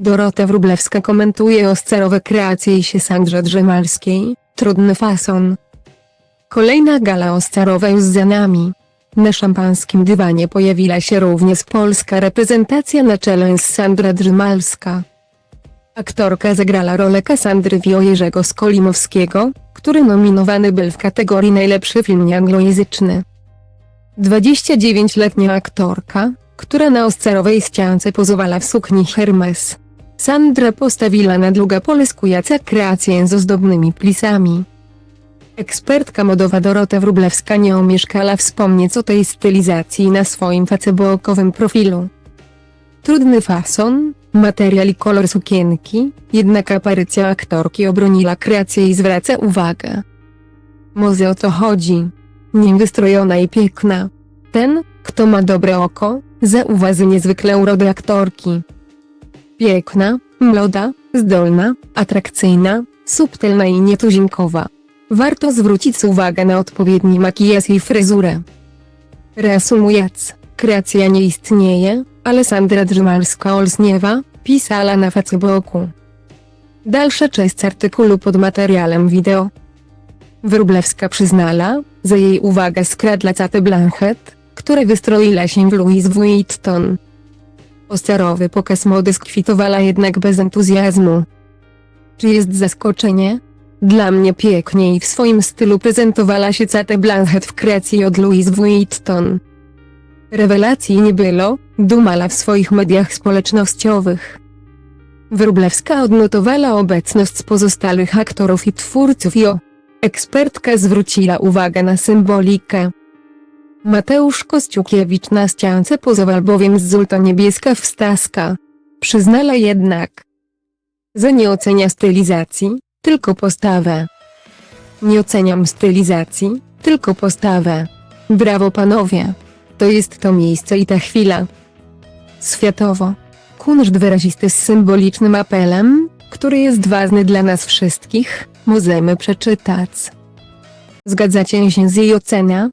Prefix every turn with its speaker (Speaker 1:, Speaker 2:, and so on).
Speaker 1: Dorota Wróblewska komentuje oscarowe kreacje i się Sandrze Drzemalskiej, trudny fason. Kolejna gala oscarowa już za nami. Na szampańskim dywanie pojawiła się również polska reprezentacja na czele z Sandra Drzymalska. Aktorka zagrała rolę Kasandry Wio Jerzego Skolimowskiego, który nominowany był w kategorii najlepszy film nieanglojęzyczny. 29-letnia aktorka, która na oscarowej ściance pozowała w sukni Hermes. Sandra postawiła na długa polskująca kreację z ozdobnymi plisami. Ekspertka modowa Dorota Wróblewska nie omieszkała wspomnieć o tej stylizacji na swoim facebookowym profilu. Trudny fason, materiał i kolor sukienki, jednak aparycja aktorki obroniła kreację i zwraca uwagę. Może o to chodzi. Nim wystrojona i piękna. Ten, kto ma dobre oko, zauważy niezwykle urody aktorki. Piękna, młoda, zdolna, atrakcyjna, subtelna i nietuzinkowa. Warto zwrócić uwagę na odpowiedni makijaż i fryzurę. Reasumując, kreacja nie istnieje, ale Sandra Drzymalska-Olsniewa, pisała na Facebooku. Dalsza część artykułu pod materiałem wideo. Wróblewska przyznała, że jej uwagę skradła Cate Blanchett, która wystroiła się w Louis Vuitton. Oscarowy pokaz mody skwitowała jednak bez entuzjazmu. Czy jest zaskoczenie? Dla mnie pięknie i w swoim stylu prezentowała się Cate Blanchett w kreacji od Louis Vuitton. Rewelacji nie było, dumala w swoich mediach społecznościowych. Wróblewska odnotowała obecność pozostałych aktorów i twórców i o. Ekspertka zwróciła uwagę na symbolikę. Mateusz Kościukiewicz na ściance pozował bowiem z Zulta Niebieska w Staska. Przyznala jednak, że nie ocenia stylizacji, tylko postawę. Nie oceniam stylizacji, tylko postawę. Brawo panowie. To jest to miejsce i ta chwila. Światowo. Kunszt wyrazisty z symbolicznym apelem, który jest ważny dla nas wszystkich, możemy przeczytać. Zgadzacie się z jej ocena?